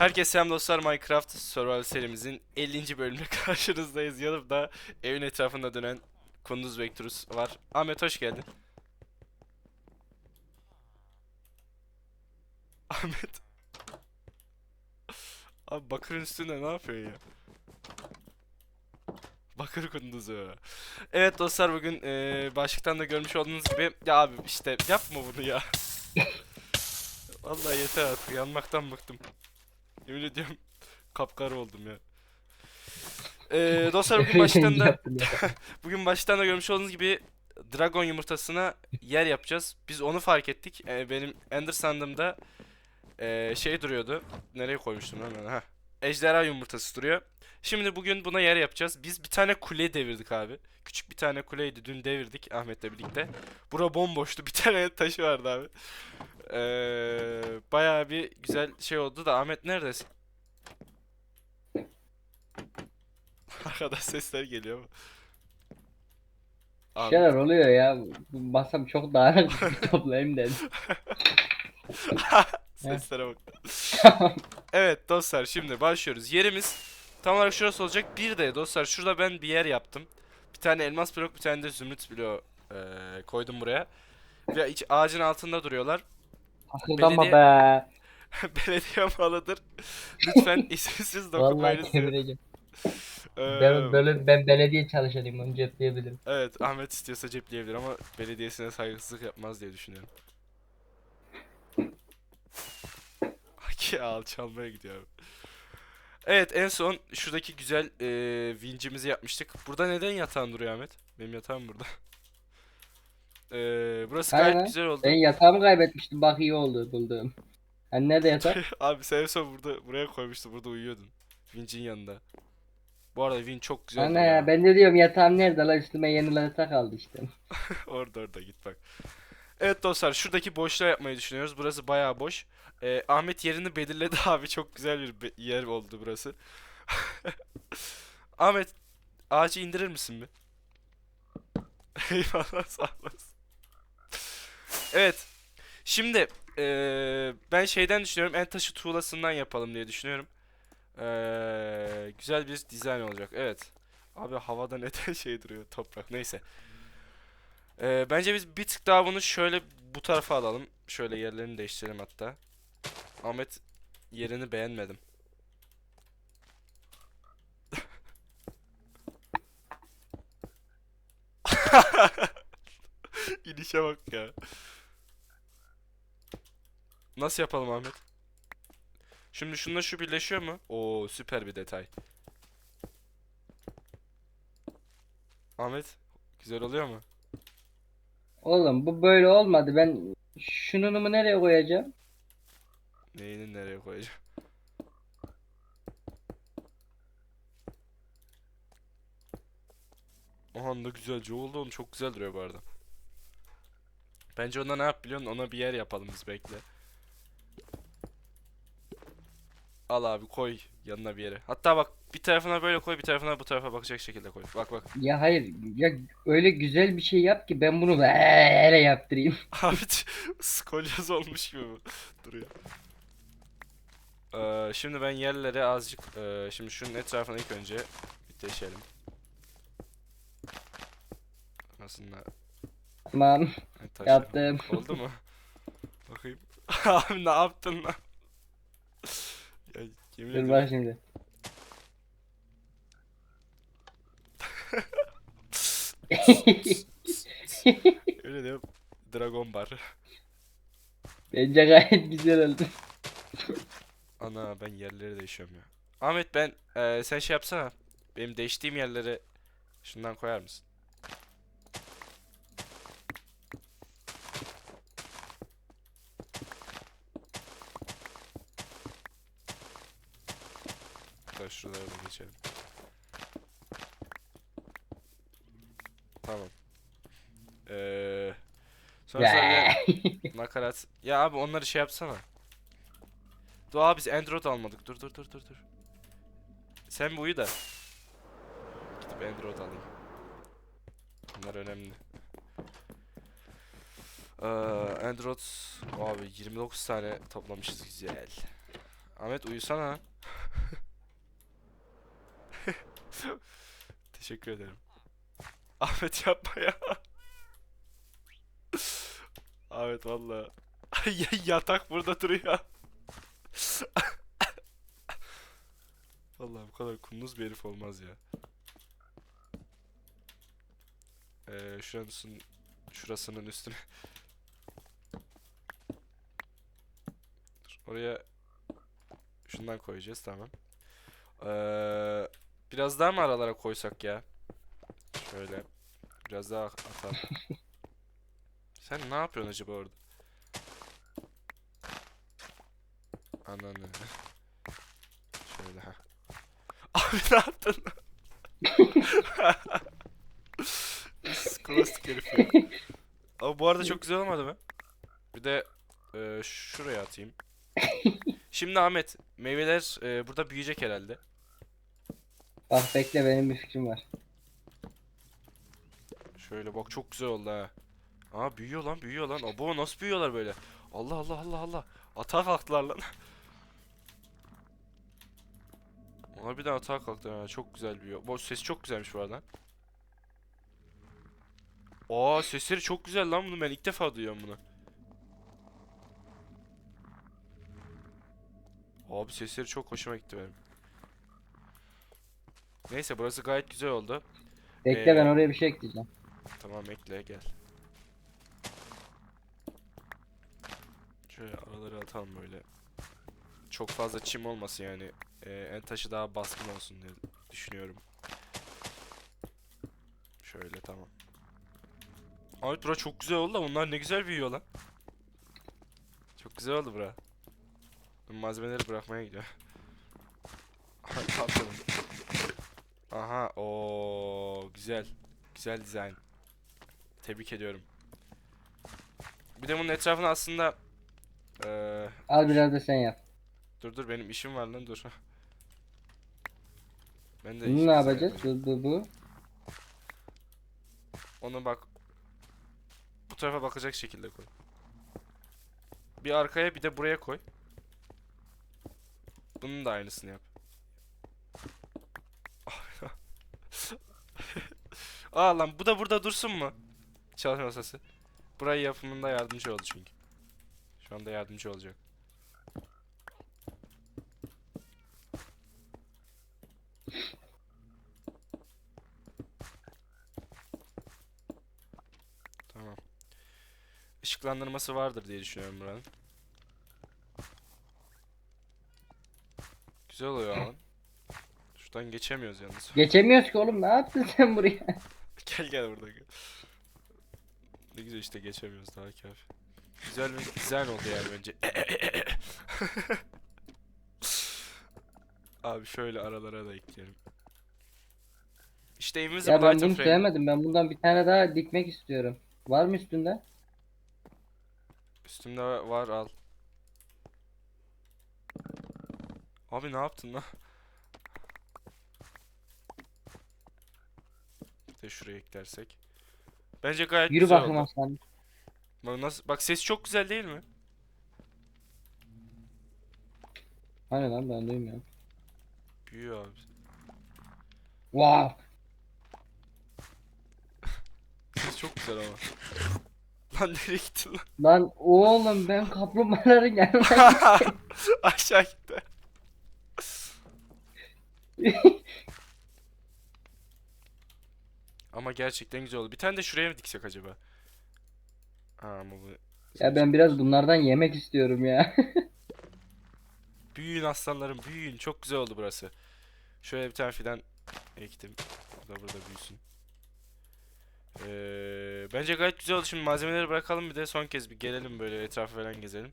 Herkese selam dostlar Minecraft Survival serimizin 50. bölümüne karşınızdayız. Yanımda evin etrafında dönen Kunduz Vectorus var. Ahmet hoş geldin. Ahmet. Abi bakırın üstünde ne yapıyor ya? Bakır kunduzu. Evet dostlar bugün eee başlıktan da görmüş olduğunuz gibi ya abi işte yapma bunu ya. Vallahi yeter artık yanmaktan bıktım. Yemin ediyorum kapkara oldum ya. Ee, dostlar bugün baştan da bugün baştan da görmüş olduğunuz gibi dragon yumurtasına yer yapacağız. Biz onu fark ettik. Ee, benim Ender sandığımda ee, şey duruyordu. Nereye koymuştum hemen? Ha. Ejderha yumurtası duruyor. Şimdi bugün buna yer yapacağız. Biz bir tane kule devirdik abi. Küçük bir tane kuleydi. Dün devirdik Ahmet'le birlikte. Bura bomboştu. Bir tane taşı vardı abi. Ee, bayağı bir güzel şey oldu da Ahmet neredesin? Arkada sesler geliyor. Bir Abi, şeyler oluyor ya. Bu masam çok dağınık bir toplayayım dedim. seslere bak. Evet dostlar şimdi başlıyoruz. Yerimiz tam olarak şurası olacak. Bir de dostlar şurada ben bir yer yaptım. Bir tane elmas blok bir tane de zümrüt bloğu eee, koydum buraya. Ve iç, ağacın altında duruyorlar. Takıldama Belediye- be. Belediye malıdır. Lütfen dokunmayın. Vallahi istiyorum. kemireceğim. Eee, Ben, böyle, ben belediye çalışanıyım onu cepleyebilirim. Evet Ahmet istiyorsa cepleyebilir ama belediyesine saygısızlık yapmaz diye düşünüyorum. Alçalmaya gidiyor abi. Evet en son şuradaki güzel eee vincimizi yapmıştık. Burada neden yatağın duruyor Ahmet? Benim yatağım burada. Eee burası gayet Aynen. güzel oldu. Ben yatağımı kaybetmiştim bak iyi oldu bulduğum. Hani nerede yatak? Abi sen en son burada buraya koymuştun. Burada uyuyordun. Vincin yanında. Bu arada Vin çok güzel Ana ya ben de diyorum yatağım nerede la üstüme yeni yatak aldı işte. Orada orada git bak. Evet dostlar şuradaki boşluğa yapmayı düşünüyoruz. Burası bayağı boş. Ee, Ahmet yerini belirledi abi. Çok güzel bir yer oldu burası. Ahmet ağacı indirir misin bir? Eyvallah sağ olasın. Evet. Şimdi eee, ben şeyden düşünüyorum. En taşı tuğlasından yapalım diye düşünüyorum. Eee, güzel bir dizayn olacak. Evet. Abi havada neden şey duruyor toprak. Neyse. Ee, bence biz bir tık daha bunu şöyle bu tarafa alalım. Şöyle yerlerini değiştirelim hatta. Ahmet yerini beğenmedim. İnişe bak ya. Nasıl yapalım Ahmet? Şimdi şununla şu birleşiyor mu? Oo süper bir detay. Ahmet güzel oluyor mu? Oğlum bu böyle olmadı ben şununumu nereye koyacağım? Neyini nereye koyacağım? Aha da güzelce oldu. Onu çok güzel duruyor bu arada. Bence ona ne yap biliyorsun? Ona bir yer yapalım biz bekle. Al abi koy yanına bir yere. Hatta bak bir tarafına böyle koy bir tarafına bu tarafa bakacak şekilde koy. Bak bak. Ya hayır ya öyle güzel bir şey yap ki ben bunu böyle yaptırayım. Abi skolyoz olmuş gibi bu duruyor. Ee, şimdi ben yerlere azıcık ee, şimdi şunun etrafına ilk önce bir deşelim. Aslında Tamam e, yaptım. Oldu mu? Bakayım. Abi ne yaptın lan? Yemin Dur ediyorum. bak şimdi. Öyle diyor. Dragon bar. Bence gayet güzel oldu. Ana ben yerleri değişiyorum ya. Ahmet ben ee, sen şey yapsana. Benim değiştiğim yerlere şundan koyar mısın? Hatta şuralara da geçelim. Tamam. Eee Sonra sonra nakarat. Ya abi onları şey yapsana. Abi biz Android almadık. Dur dur dur dur dur. Sen bir uyu da. Gidip Android alayım. Bunlar önemli. Ee, Android abi 29 tane toplamışız güzel. Ahmet uyusana. Teşekkür ederim. Ahmet yapma ya. Ahmet valla. Yatak burada duruyor. Vallahi bu kadar kunduz bir herif olmaz ya. Ee, şurasının, şurasının üstüne. Oraya şundan koyacağız tamam. Ee, biraz daha mı aralara koysak ya? Şöyle. Biraz daha atalım. Sen ne yapıyorsun acaba orada? Ananı. Şöyle ha. Abi ne yaptın? Klasik herif ya. Ama bu arada çok güzel olmadı mı? Bir de e, şuraya atayım. Şimdi Ahmet, meyveler e, burada büyüyecek herhalde. Bak bekle benim bir fikrim var. Şöyle bak çok güzel oldu ha. Aa büyüyor lan büyüyor lan. Abo nasıl büyüyorlar böyle? Allah Allah Allah Allah. Atağa kalktılar lan. Harbiden atağa kalktılar ha. Çok güzel büyüyor. Bu ses çok güzelmiş bu arada. Aa sesleri çok güzel lan bunu ben ilk defa duyuyorum bunu. Abi sesleri çok hoşuma gitti benim. Neyse burası gayet güzel oldu. Bekle Ee, ben oraya bir şey ekleyeceğim. Tamam ekle gel. Şöyle araları atalım böyle. Çok fazla çim olmasın yani. Ee, en taşı daha baskın olsun diye düşünüyorum. Şöyle tamam. Abi bura çok güzel oldu da bunlar ne güzel büyüyor lan. Çok güzel oldu bura. Ben malzemeleri bırakmaya gidiyor. Aferin. Aha o güzel. Güzel dizayn. Tebrik ediyorum. Bir de bunun etrafına aslında eee, Al biraz da sen yap. dur dur benim işim var lan dur. Ben de Bunu ne yapacağız? Bu, bu, bu. Onu bak bu tarafa bakacak şekilde koy. Bir arkaya bir de buraya koy. Bunun da aynısını yap. Aa lan bu da burada dursun mu? Çalışma masası. Burayı yapımında yardımcı oldu çünkü. Şu anda yardımcı olacak. Tamam. Işıklandırması vardır diye düşünüyorum buranın. Güzel oluyor ama. Şuradan geçemiyoruz yalnız. Geçemiyoruz ki oğlum ne yaptın sen buraya? Gel gel burada gel. Ne güzel işte geçemiyoruz daha kafi. Güzel dizayn oldu yani bence. Abi şöyle aralara da ekleyelim. İşte evimizin Ya ben bunu frame. sevmedim. Ben bundan bir tane daha dikmek istiyorum. Var mı üstünde? Üstümde var al. Abi ne yaptın lan? De şuraya eklersek. Bence gayet Yürü güzel bakayım oldu. aslan. Bak nasıl bak ses çok güzel değil mi? Hani lan ben duymuyorum. Büyüyor abi. Wow. Ses çok güzel ama. Lan nereye gittin lan? Lan oğlum ben kaplumbağaların yanına Aşağı gitti. Ama gerçekten güzel oldu. Bir tane de şuraya mı diksek acaba? Ha ama bu... Ya ben biraz bunlardan yemek istiyorum ya. Büyüyün aslanlarım büyüyün. Çok güzel oldu burası. Şöyle bir tane fidan ektim. Bu da burada büyüsün. Ee, bence gayet güzel oldu. Şimdi malzemeleri bırakalım bir de son kez bir gelelim böyle etrafı falan gezelim.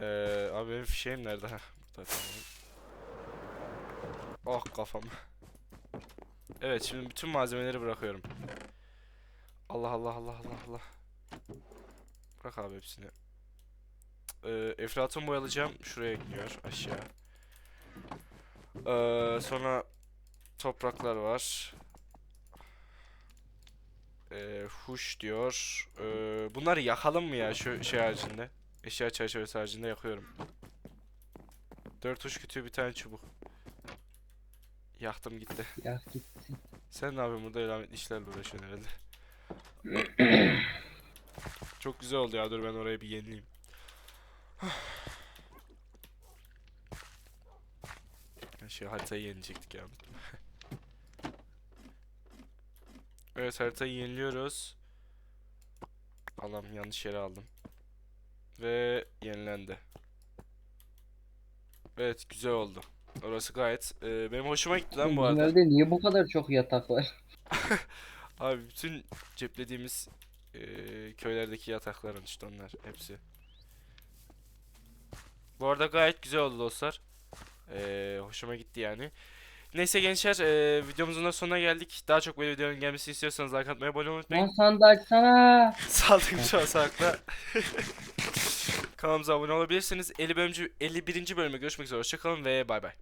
Ee, abi benim fişeğim nerede? Burada tamam. Oh kafam. Evet şimdi bütün malzemeleri bırakıyorum. Allah Allah Allah Allah Allah. Bırak abi hepsini. Ee, Eflatun boyalayacağım. Şuraya gidiyor aşağı. Ee, sonra topraklar var. Ee, huş diyor. Ee, bunları yakalım mı ya şu şey haricinde? Eşya çerçevesi haricinde yakıyorum. Dört tuş kütüğü bir tane çubuk. Yaktım gitti. Ya gitsin. Sen ne yapıyorsun burada rahmetli işlerle uğraşıyorsun herhalde. Çok güzel oldu ya dur ben orayı bir yenileyim. Şey haritayı yenileyecektik ya. evet haritayı yeniliyoruz. Allah'ım yanlış yere aldım. Ve yenilendi. Evet güzel oldu. Orası gayet e, benim hoşuma gitti lan bu arada. Nerede niye bu kadar çok yatak var? Abi bütün ceplediğimiz e, köylerdeki yatakların işte onlar hepsi. Bu arada gayet güzel oldu dostlar. E, hoşuma gitti yani. Neyse gençler e, videomuzun da sonuna geldik. Daha çok böyle videoların gelmesini istiyorsanız like atmayı, abone olmayı unutmayın. Lan sandığı açsana. Saldım şu an sağlıkla. Kanalımıza abone olabilirsiniz. 50 bölümcü, 51. bölüme görüşmek üzere. Hoşçakalın ve bay bay.